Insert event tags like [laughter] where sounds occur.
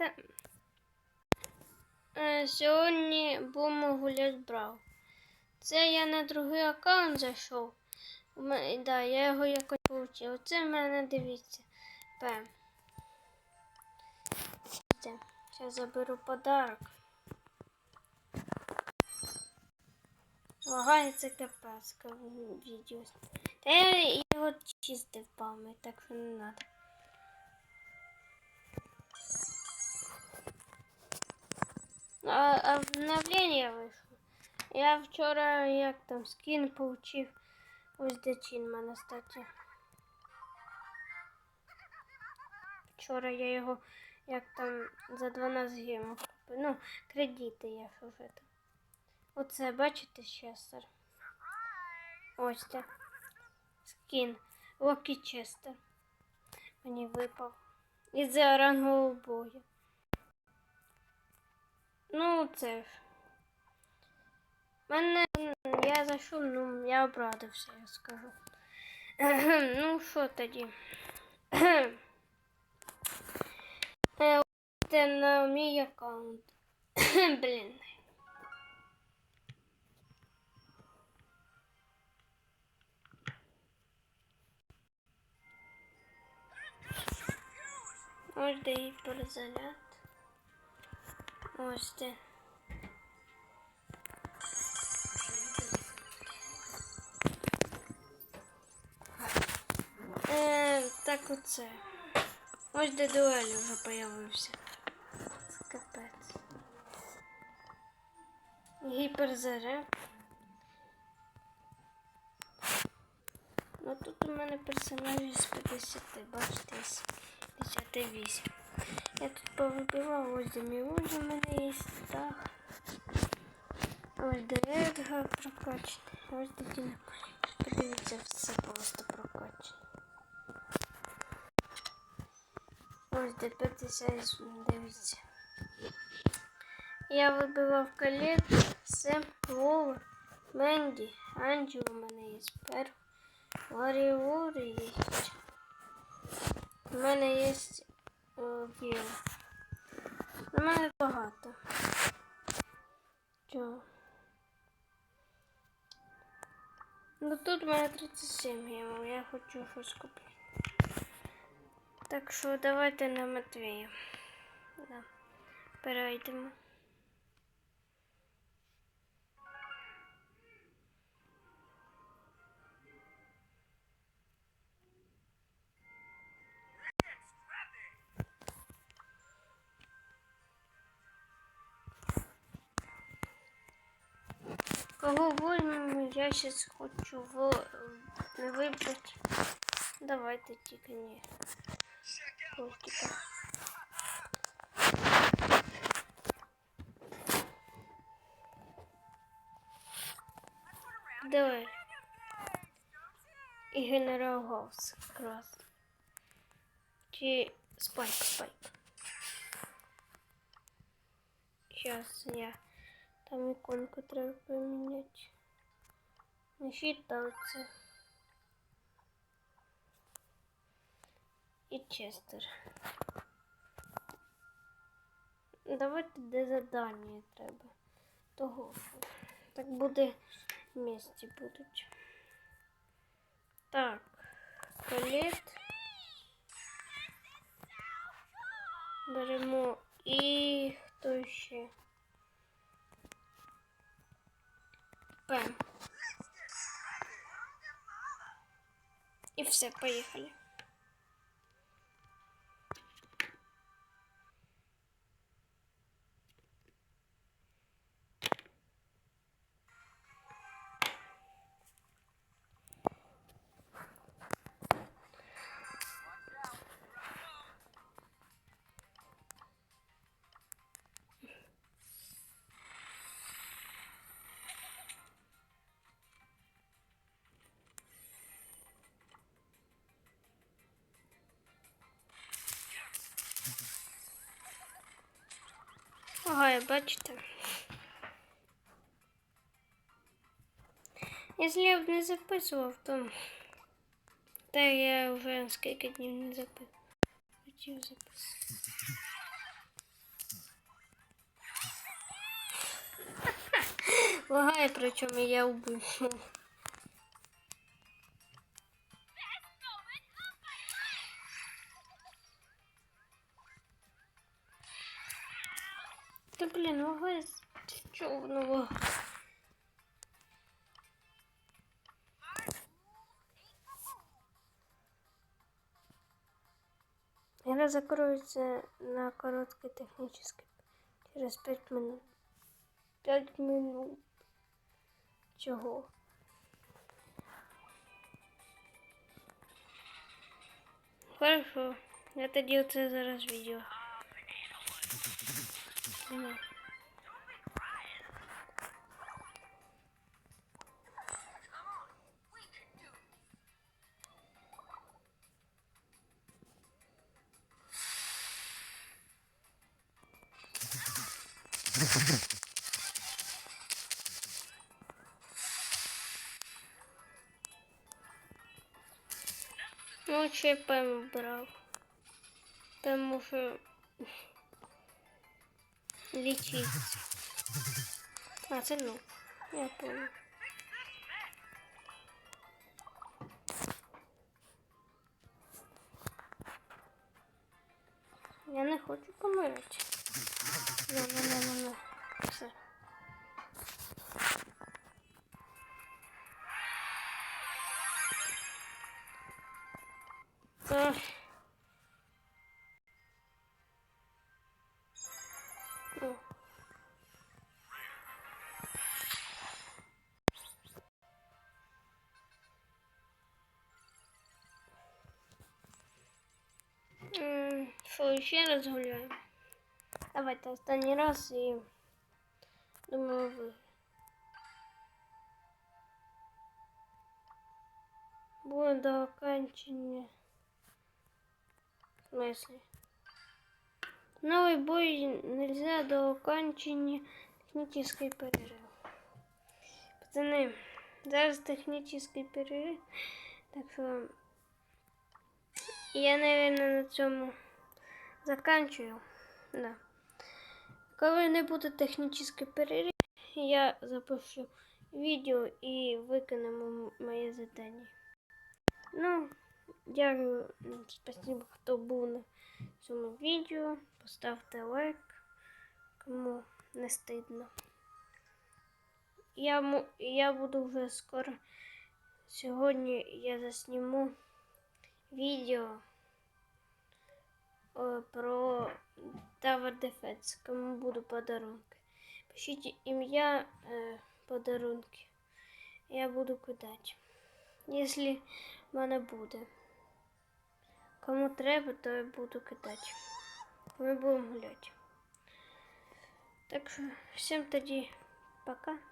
Давайте. Е, сьогодні будемо гуляти брав. Це я на другий аккаунт зайшов. Да, я його якось получив. Оце в мене дивіться. П. Зараз заберу подарок. Лагається капець відео. Та я його чистив пам'ять, так що не треба. А, обновление вышло. Я вчора як там скін получив. Ось де чин в мене, кстати. Вчора я його як там за 12 гривень купив. Ну, кредити я ж уже там. Оце, бачите, Честер? Ось це. Скін. Локі Честер. Мені випав. Із рангового бою. Ну, це ж. Мене я зайшов, ну я обрадився, я скажу. ну, що тоді? Е, Це на мій аккаунт. Блін. Ось де гіперзаряд. Ось де. Е, так оце. Ось де дуель вже появився. Це Капець. Гіперзаряд. Ну тут у мене персонажі з 50, бачите, із 58. Я тут повибивав ось де Мілоді у мене є, так. Ось де Едгар прокачаний, ось де Діна. Подивіться, все просто прокачано. Ось де 50, дивіться. Я вибивав калет, Сем, Вова, Менді, Анджі у мене є спер, Варіури є. У мене є Віл. У мене багато. Чого? Ну тут у мене 37 гемов, я хочу щось купити. Так що давайте на Матвія. Да. Перейдемо. Кого возьмемо, я сейчас хочу в... выбрать. Давайте тільки не. Костика. Давай. І генерал Гаус якраз. Чи спайк, спайк. Сейчас я там иконку треба поміняти. Не считаться. І Честер. Давайте де задання треба. Того. Так буде вместе будуть. Так. Калет. Беремо і хто ще? І все, поїхали. Ага, бачите. Якщо я б не записував, то Та я вже скільки днів не записував. Хотів записувати. [laughs] Лагає, причому я убив. Та блін, лагає. Чого воно лагає? Игра закроется на короткой технической. Через 5 минут. 5 минут. Чого? Хорошо. Я тоді оце зараз відео. Знімаю. Ну, ще пем брав. Тому що лічиться. А, це ну. Я понял. Я не хочу помирати. Ну, ну, ну, ну, ну. Все. Ах. Що, ще раз гуляємо? Давайте останній раз і думаю ви. Буде до окончания. В смысле? Новый бой нельзя до окончания технической перерыв. Пацаны, зараз технический перерыв. Так що я, наверное, на цьому заканчиваю. Да. Коли не буде технічний перерив, я запишу відео і виконемо моє завдання. Ну, дякую, спасибо, хто був на цьому відео. Поставте лайк, кому не стидно. Я, я буду вже скоро. Сьогодні я засніму відео про Tower Defense, кому буду подарунки. Пишіть ім'я е, подарунки. Я буду кидати. Якщо в мене буде. Кому треба, то я буду кидати. Ми будемо гуляти. Так що всім тоді пока.